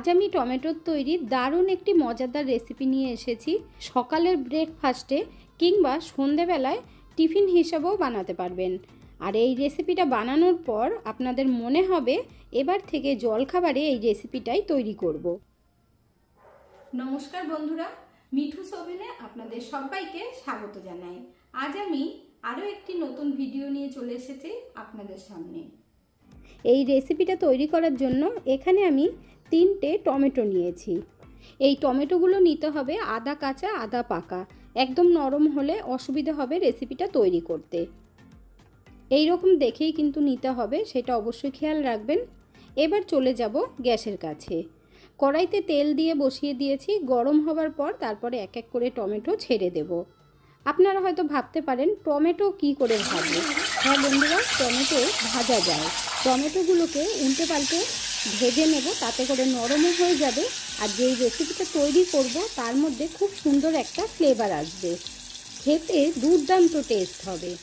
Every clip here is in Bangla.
আজ আমি টমেটোর তৈরি দারুণ একটি মজাদার রেসিপি নিয়ে এসেছি। সকালের ব্রেকফাস্টে কিংবা সন্ধেবেলায় টিফিন হিসাবেও বানাতে পারবেন। আর এই রেসিপিটা বানানোর পর আপনাদের মনে হবে এবার থেকে জলখাবারে এই রেসিপিটাই তৈরি করব। নমস্কার বন্ধুরা, মিঠু সোভেনে আপনাদের সবাইকে স্বাগত জানাই। আজ আমি আরও একটি নতুন ভিডিও নিয়ে চলে এসেছি আপনাদের সামনে। এই রেসিপিটা তৈরি করার জন্য এখানে আমি তিনটে টমেটো নিয়েছি। এই টমেটোগুলো নিতে হবে আদা কাঁচা, আদা পাকা। একদম নরম হলে অসুবিধা হবে রেসিপিটা তৈরি করতে। এই রকম দেখেই কিন্তু নিতে হবে, সেটা অবশ্যই খেয়াল রাখবেন। এবার চলে যাব গ্যাসের কাছে। কড়াইতে তেল দিয়ে বসিয়ে দিয়েছি, গরম হবার পর তারপরে এক এক করে টমেটো ছেড়ে দেব। আপনারা হয়তো ভাবতে পারেন, টমেটো কি করে ভাজবো? হ্যাঁ বন্ধুরা, টমেটো ভাজা যায়। টমেটোগুলোকে উল্টে পাল্টে ভেজে নেব, তাতে করে নরমও হয়ে যাবে। আর যেই রেসিপিটা তৈরি করব, তার মধ্যে খুব সুন্দর একটা ফ্লেভার আসবে। খেতে দুর্দান্ত টেস্ট হবে।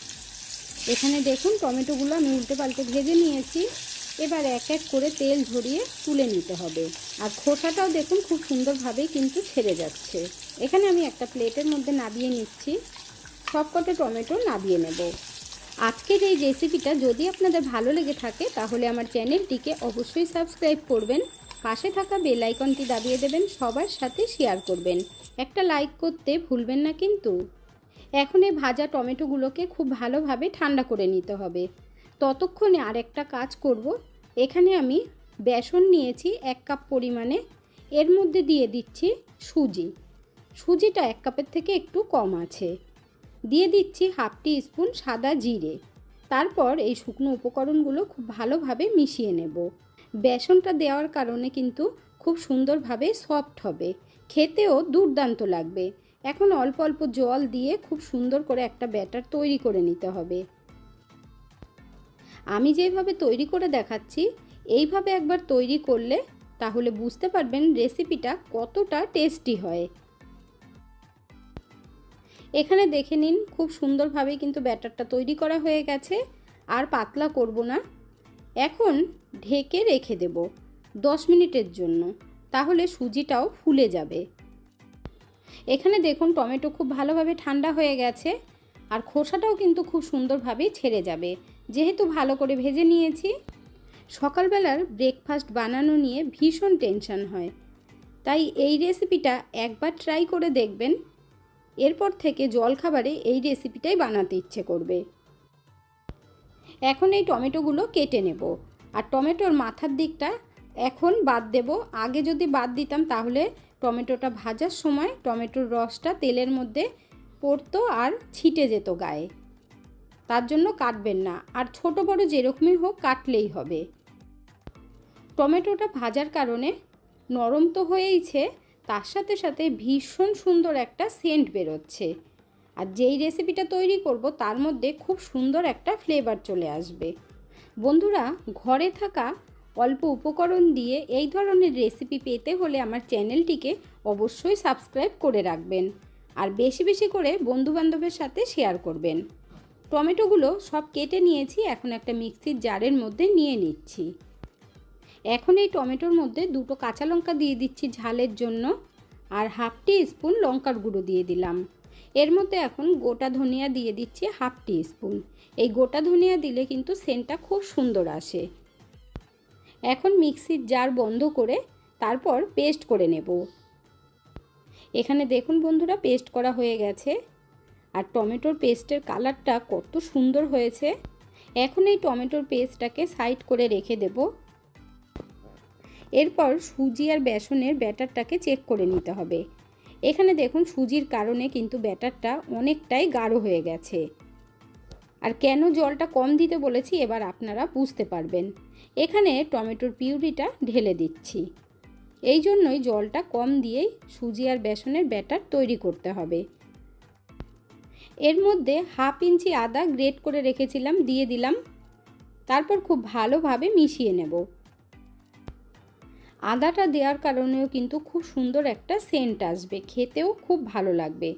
এখানে দেখুন, টমেটোগুলো আমি উল্টে পাল্টে ভেজে নিয়েছি। এবার এক এক করে তেল ঝরিয়ে তুলে নিতে হবে। আর খোসাটাও দেখুন, খুব সুন্দরভাবেই কিন্তু ছেড়ে যাচ্ছে। এখানে আমি একটা প্লেটের মধ্যে নাবিয়ে নিচ্ছি। সবকটা টমেটো নাবিয়ে নেব। আজকের এই রেসিপিটা যদি আপনাদের ভালো লেগে থাকে, তাহলে আমার চ্যানেলটিকে অবশ্যই সাবস্ক্রাইব করবেন। পাশে থাকা বেল আইকনটি দাবিয়ে দেবেন, সবার সাথে শেয়ার করবেন। একটা লাইক করতে ভুলবেন না কিন্তু। এখন এই ভাজা টমেটোগুলোকে খুব ভালোভাবে ঠান্ডা করে নিতে হবে। ততক্ষণে আরেকটা কাজ করব। এখানে আমি বেসন নিয়েছি এক কাপ পরিমাণে। এর মধ্যে দিয়ে দিচ্ছি সুজি। সুজিটা এক কাপের থেকে একটু কম আছে। দিয়ে দিচ্ছি হাফ টি স্পুন সাদা জিরে। তারপর এই শুকনো উপকরণগুলো খুব ভালোভাবে মিশিয়ে নেব। বেসনটা দেওয়ার কারণে কিন্তু খুব সুন্দরভাবে সফট হবে। খেতেও দুর্দান্ত লাগবে। এখন অল্প অল্প জল দিয়ে খুব সুন্দর করে একটা ব্যাটার তৈরি করে নিতে হবে। আমি যেভাবে তৈরি করে দেখাচ্ছি, এইভাবে একবার তৈরি করলে তাহলে বুঝতে পারবেন রেসিপিটা কতটা টেস্টি হয়। এখানে দেখে নিন, খুব সুন্দরভাবে কিন্তু ব্যাটারটা তৈরি করা হয়ে গেছে। আর পাতলা করব না। এখন ঢেকে রেখে দেব দশ মিনিটের জন্য। তাহলে সুজিটাও ফুলে যাবে। এখানে দেখুন, টমেটো খুব ভালোভাবে ঠান্ডা হয়ে গেছে। আর খোসাটাও কিন্তু খুব সুন্দরভাবেই ছেড়ে যাবে। যেহেতু ভালো করে ভেজে নিয়েছি। সকালবেলার ব্রেকফাস্ট বানানো নিয়ে ভীষণ টেনশন হয়। তাই এই রেসিপিটা একবার ট্রাই করে দেখবেন। এরপর থেকে জলখাবারে এই রেসিপিটাই বানাতে ইচ্ছে করবে। এখন এই টমেটোগুলো কেটে নেব। আর টমেটোর মাথার দিকটা এখন বাদ দেব। আগে যদি বাদ দিতাম তাহলে টমেটোটা ভাজার সময় টমেটোর রসটা তেলের মধ্যে পড়তো আর ছিটে যেত গায়ে। তার জন্য কাটবেন না। আর ছোট বড় যেরকমই হোক কাটলেই হবে। টমেটোটা ভাজার কারণে নরম তো হয়েইছে তার সাথে সাথে ভীষণ সুন্দর একটা সেন্ট বেরোচ্ছে। আর যেই রেসিপিটা তৈরি করব, তার মধ্যে খুব সুন্দর একটা ফ্লেভার চলে আসবে। বন্ধুরা, ঘরে থাকা অল্প উপকরণ দিয়ে এই ধরনের রেসিপি পেতে হলে আমার চ্যানেলটিকে অবশ্যই সাবস্ক্রাইব করে রাখবেন। আর বেশি বেশি করে বন্ধুবান্ধবের সাথে শেয়ার করবেন। টমেটোগুলো সব কেটে নিয়েছি, এখন একটা মিক্সির জারের মধ্যে নিয়ে নিচ্ছি। এখন এই টমেটোর মধ্যে দুটো কাঁচা লঙ্কা দিয়ে দিচ্ছি ঝালের জন্য আর হাফ টি স্পুন লঙ্কার গুঁড়ো দিয়ে দিলাম। এর মধ্যে এখন গোটা ধনিয়া দিয়ে দিচ্ছি হাফ টি স্পুন এই গোটা ধনিয়া দিলে কিন্তু সেন্টটা খুব সুন্দর আসে। এখন মিক্সির জার বন্ধ করে তারপর পেস্ট করে নেব। এখানে দেখুন বন্ধুরা, পেস্ট করা হয়ে গেছে। আর টমেটোর পেস্টের কালারটা কত সুন্দর হয়েছে। এখন এই টমেটোর পেস্টটাকে সাইড করে রেখে দেব। এরপর সুজি আর বেসনের ব্যাটারটাকে চেক করে নিতে হবে। এখানে দেখুন সুজির কারণে কিন্তু ব্যাটারটা অনেকটাই গাঢ় হয়ে গেছে। আর কেন জলটা কম দিতে বলেছি এবার আপনারা বুঝতে পারবেন। এখানে টমেটোর পিউরিটা ঢেলে দিচ্ছি। এই জন্যই জলটা কম দিয়েই সুজি আর বেসনের ব্যাটার তৈরি করতে হবে। এর মধ্যে হাফ ইঞ্চি আদা গ্রেট করে রেখেছিলাম, দিয়ে দিলাম। তারপর খুব ভালোভাবে মিশিয়ে নেব। আদাটা দেওয়ার কারণেও কিন্তু খুব সুন্দর একটা সেন্ট আসবে। খেতেও খুব ভালো লাগবে।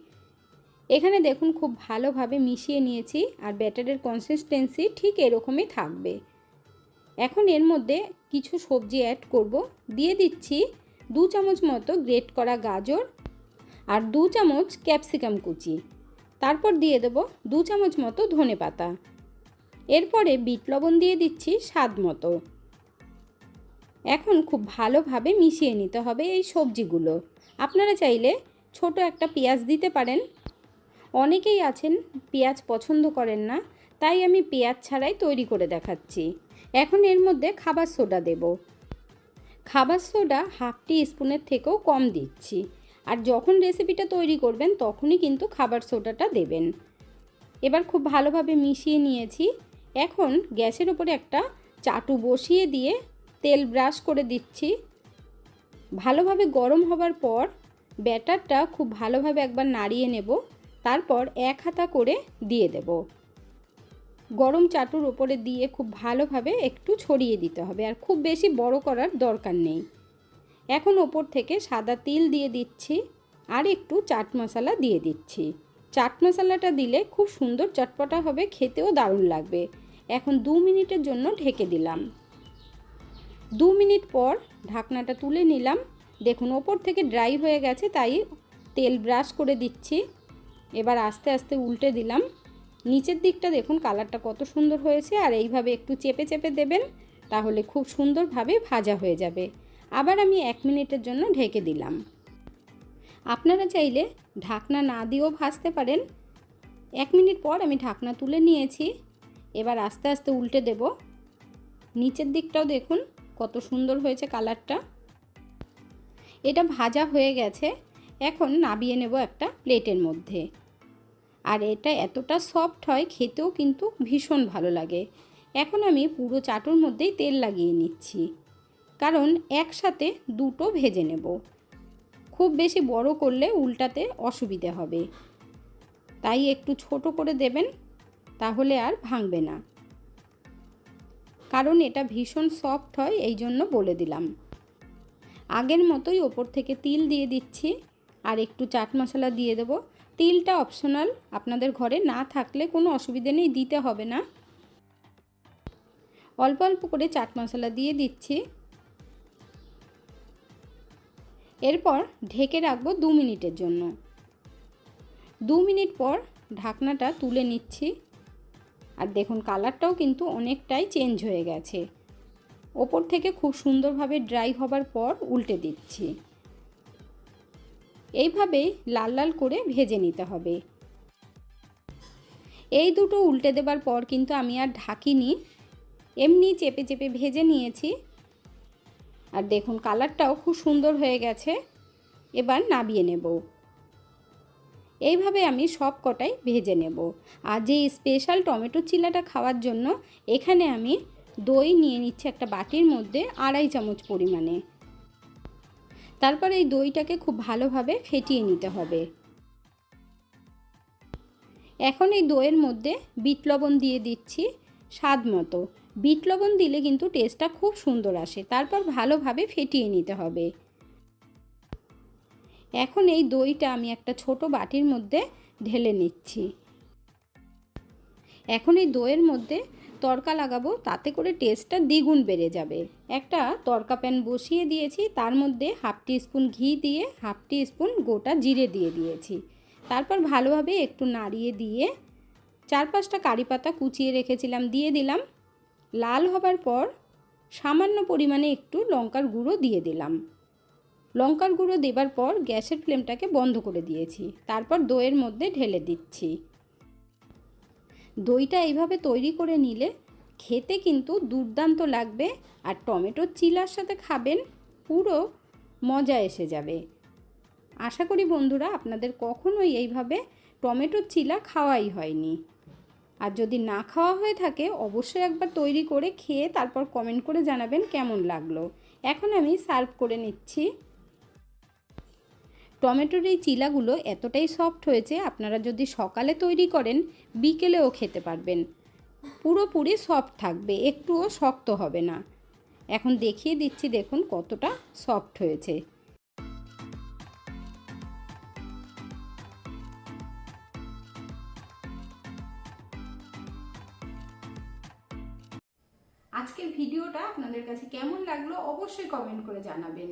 এখানে দেখুন খুব ভালোভাবে মিশিয়ে নিয়েছি আর ব্যাটারের কনসিস্টেন্সি ঠিক এরকমই থাকবে। এখন এর মধ্যে কিছু সবজি অ্যাড করব। দিয়ে দিচ্ছি দু চামচ মতো গ্রেট করা গাজর আর দু চামচ ক্যাপসিকাম কুচি। তারপর দিয়ে দেব দু চামচ মতো ধনে পাতা এরপরে বিট লবণ দিয়ে দিচ্ছি স্বাদ মতো। এখন খুব ভালোভাবে মিশিয়ে নিতে হবে এই সবজিগুলো। আপনারা চাইলে ছোট একটা পেঁয়াজ দিতে পারেন। অনেকেই আছেন, পেঁয়াজ পছন্দ করেন না, তাই আমি পেঁয়াজ ছাড়াই তৈরি করে দেখাচ্ছি। এখন এর মধ্যে খাবার সোডা দেব। খাবার সোডা হাফ টি স্পুনের থেকেও কম দিচ্ছি। আর যখন রেসিপিটা তৈরি করবেন, তখনই কিন্তু খাবার সোডাটা দেবেন। এবার খুব ভালোভাবে মিশিয়ে নিয়েছি। এখন গ্যাসের ওপরে একটা চাটু বসিয়ে দিয়ে তেল ব্রাশ করে দিচ্ছি। ভালোভাবে গরম হবার পর ব্যাটারটা খুব ভালোভাবে একবার নাড়িয়ে নেব। তারপর এক হাতা করে দিয়ে দেব। গরম চাটুর ওপরে দিয়ে খুব ভালোভাবে একটু ছড়িয়ে দিতে হবে। আর খুব বেশি বড় করার দরকার নেই। এখন ওপর থেকে সাদা তিল দিয়ে দিচ্ছি আর একটু চাট মশলা দিয়ে দিচ্ছি। চাট মশলাটা দিলে খুব সুন্দর চটপটা হবে, খেতেও দারুণ লাগবে। এখন দু মিনিটের জন্য ঢেকে দিলাম। দু মিনিট পর ঢাকনাটা তুলে নিলাম। দেখুন, ওপর থেকে ড্রাই হয়ে গেছে, তাই তেল ব্রাশ করে দিচ্ছি। এবার আস্তে আস্তে উল্টে দিলাম। নিচের দিকটা দেখুন, কালারটা কত সুন্দর হয়েছে, আর এইভাবে একটু চেপে চেপে দেবেন, তাহলে খুব সুন্দরভাবে ভাজা হয়ে যাবে। আবার আমি এক মিনিটের জন্য ঢেকে দিলাম। আপনারা চাইলে ঢাকনা না দিয়েও ভাজতে পারেন। এক মিনিট পর আমি ঢাকনা তুলে নিয়েছি। এবার আস্তে আস্তে উল্টে দেব। নিচের দিকটাও দেখুন কত সুন্দর হয়েছে কালারটা। এটা ভাজা হয়ে গেছে, এখন নাবিয়ে নেব একটা প্লেটের মধ্যে। আর এটা এতটা সফট হয়, খেতেও কিন্তু ভীষণ ভালো লাগে। এখন আমি পুরো চাটুর মধ্যেই তেল লাগিয়ে নিচ্ছি, কারণ একসাথে দুটো ভেজে নেব। খুব বেশি বড় করলে উল্টাতে অসুবিধে হবে। তাই একটু ছোট করে দেবেন, তাহলে আর ভাঙবে না। কারণ এটা ভীষণ সফট হয়, এই জন্য বলে দিলাম। আগের মতোই ওপর থেকে তিল দিয়ে দিচ্ছি, আর একটু চাট মশলা দিয়ে দেবো। তিলটা অপশনাল আপনাদের ঘরে না থাকলে কোনো অসুবিধে নেই, দিতে হবে না। অল্প অল্প করে চাট মশলা দিয়ে দিচ্ছি। এরপর ঢেকে রাখব দু মিনিটের জন্য। দু মিনিট পর ঢাকনাটা তুলে নিচ্ছি। আর দেখুন কালারটাও কিন্তু অনেকটাই চেঞ্জ হয়ে গেছে। ওপর থেকে খুব সুন্দরভাবে ড্রাই হবার পর উল্টে দিচ্ছি। এইভাবেই লাল লাল করে ভেজে নিতে হবে। এই দুটো উল্টে দেবার পর কিন্তু আমি আর ঢাকিনি, এমনি চেপে চেপে ভেজে নিয়েছি। আর দেখুন কালারটাও খুব সুন্দর হয়ে গেছে। এবার নাবিয়ে নেব। এইভাবে আমি সব কটাই ভেজে নেব। আর যে স্পেশাল টমেটো চিলাটা খাওয়ার জন্য, এখানে আমি দই নিয়ে নিচ্ছি একটা বাটির মধ্যে আড়াই চামচ পরিমাণে। তারপর এই দইটাকে খুব ভালোভাবে ফেটিয়ে নিতে হবে। এখন এই দইয়ের মধ্যে বিট লবণ দিয়ে দিচ্ছি স্বাদ মতো। বিট লবণ দিলে কিন্তু টেস্টটা খুব সুন্দর আসে। তারপর ভালোভাবে ফেটিয়ে নিতে হবে। এখন এই দইটা আমি একটা ছোট বাটির মধ্যে ঢেলে নিচ্ছি। এখন এই দইয়ের মধ্যে তরকা লাগাবো, তাতে করে টেস্টটা দ্বিগুণ বেড়ে যাবে। একটা তরকা প্যান বসিয়ে দিয়েছি, তার মধ্যে হাফ টি স্পুন ঘি দিয়ে হাফ টি স্পুন গোটা জিরে দিয়ে দিয়েছি। তারপর ভালোভাবে একটু নাড়িয়ে দিয়ে চার পাঁচটা কারি পাতা কুচিয়ে রেখেছিলাম, দিয়ে দিলাম। লাল হবার পর সামান্য পরিমাণে একটু লঙ্কার গুঁড়ো দিয়ে দিলাম। লঙ্কার গুঁড়ো দেবার পর গ্যাসের ফ্লেমটাকে বন্ধ করে দিয়েছি। তারপর দইয়ের মধ্যে ঢেলে দিচ্ছি। দইটা এইভাবে তৈরি করে নিলে খেতে কিন্তু দুর্দান্ত লাগবে আর টমেটোর চিলার সাথে খাবেন পুরো মজা এসে যাবে। আশা করি বন্ধুরা আপনাদের কখনোই এইভাবে টমেটোর চিলা খাওয়াই হয়নি। আর যদি না খাওয়া হয়ে থাকে অবশ্যই একবার তৈরি করে খেয়ে তারপর কমেন্ট করে জানাবেন কেমন লাগল। এখন আমি সার্ভ করে নিচ্ছি টমেটোর এই চিলাগুলো এতটাই সফট হয়েছে, আপনারা যদি সকালে তৈরি করেন, বিকেলেও খেতে পারবেন। পুরোপুরি সফট থাকবে, একটুও শক্ত হবে না। এখন দেখিয়ে দিচ্ছি, দেখুন কতটা সফট হয়েছে। আজকের ভিডিওটা আপনাদের কাছে কেমন লাগল, অবশ্যই কমেন্ট করে জানাবেন।